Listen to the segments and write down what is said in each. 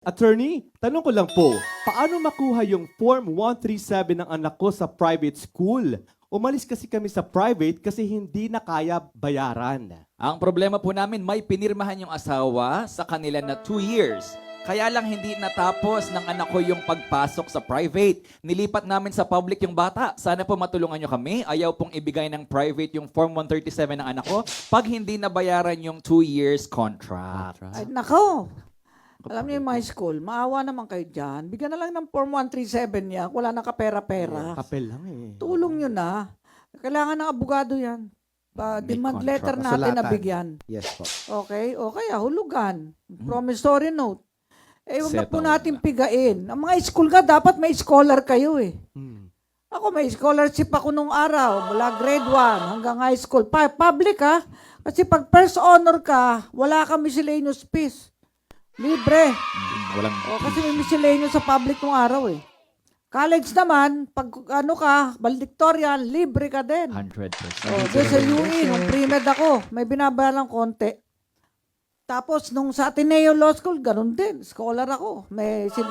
Attorney, tanong ko lang po, paano makuha yung Form 137 ng anak ko sa private school? Umalis kasi kami sa private kasi hindi na kaya bayaran. Ang problema po namin, may pinirmahan yung asawa sa kanila na two years. Kaya lang hindi natapos ng anak ko yung pagpasok sa private. Nilipat namin sa public yung bata. Sana po matulungan nyo kami. Ayaw pong ibigay ng private yung Form 137 ng anak ko pag hindi nabayaran yung two years contract. Ay, nako. Alam niyo yung mga school, maawa naman kayo dyan. Bigyan na lang ng Form 137 niya. Wala na kapera-pera. Kapel lang eh. Tulong nyo na. Kailangan ng abogado yan. Pa, May demand contract. letter natin na Kasulatan. bigyan. Yes po. Okay? O kaya hulugan. Promissory note. Eh, huwag na po Settle natin na. pigain. Ang mga school nga, dapat may scholar kayo eh. Hmm. Ako may scholarship ako nung araw, mula grade 1 hanggang high school. Pa public ha. Kasi pag first honor ka, wala ka miscellaneous fees. Libre. Mm, Walang O, kasi may miscellaneous sa public nung araw eh. College naman, pag ano ka, valedictorian, libre ka din. 100%. O, doon sa UE, nung pre-med ako, may binabayaran konti. Tapos, nung sa Ateneo Law School, ganun din. Scholar ako. May si,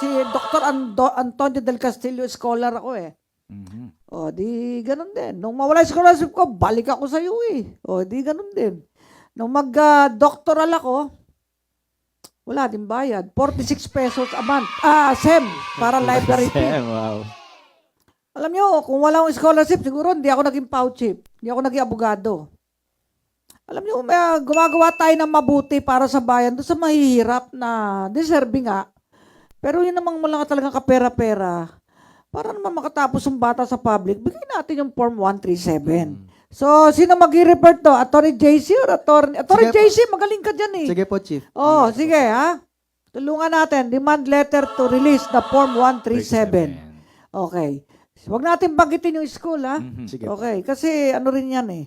si Dr. Ando, Antonio del Castillo, scholar ako eh. Mhm. O, di ganun din. Nung mawala yung scholarship ko, balik ako sa UE. O, di ganun din. Nung mag-doctoral ako, wala din bayad. 46 pesos a month. Ah, SEM, para library fee. wow. Alam nyo, kung wala akong scholarship, siguro hindi ako naging pouchip. Hindi ako naging abogado. Alam nyo, may, ah, gumagawa tayo ng mabuti para sa bayan doon sa mahihirap na deserving nga. Pero yun namang wala ka talagang kapera-pera. Para naman makatapos yung bata sa public, bigay natin yung Form 137. So, sino mag-refer to? Attorney JC or Attorney? Attorney Sige po. JC, magaling ka dyan eh. Sige po, Chief. Oh, sige ha. Tulungan natin. Demand letter to release the Form 137. Okay. Huwag natin bagitin yung school, ha? Mhm. Sige po. Okay. Kasi ano rin yan eh.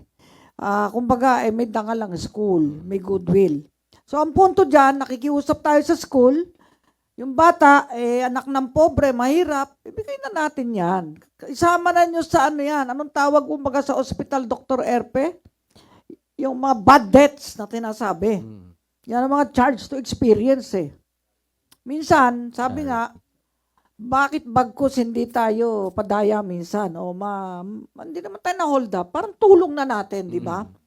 Ah, kumbaga, eh, may dangal lang school. May goodwill. So, ang punto dyan, nakikiusap tayo sa school. Yung bata, eh, anak ng pobre, mahirap, ibigay na natin yan. Isama na nyo sa ano yan. Anong tawag kumbaga sa hospital, Dr. Erpe? Yung mga bad debts na tinasabi. Hmm. Yan ang mga charge to experience eh. Minsan, sabi nga, bakit bagkus hindi tayo padaya minsan? O ma, hindi naman tayo na hold up. Parang tulong na natin, di ba? Mhm.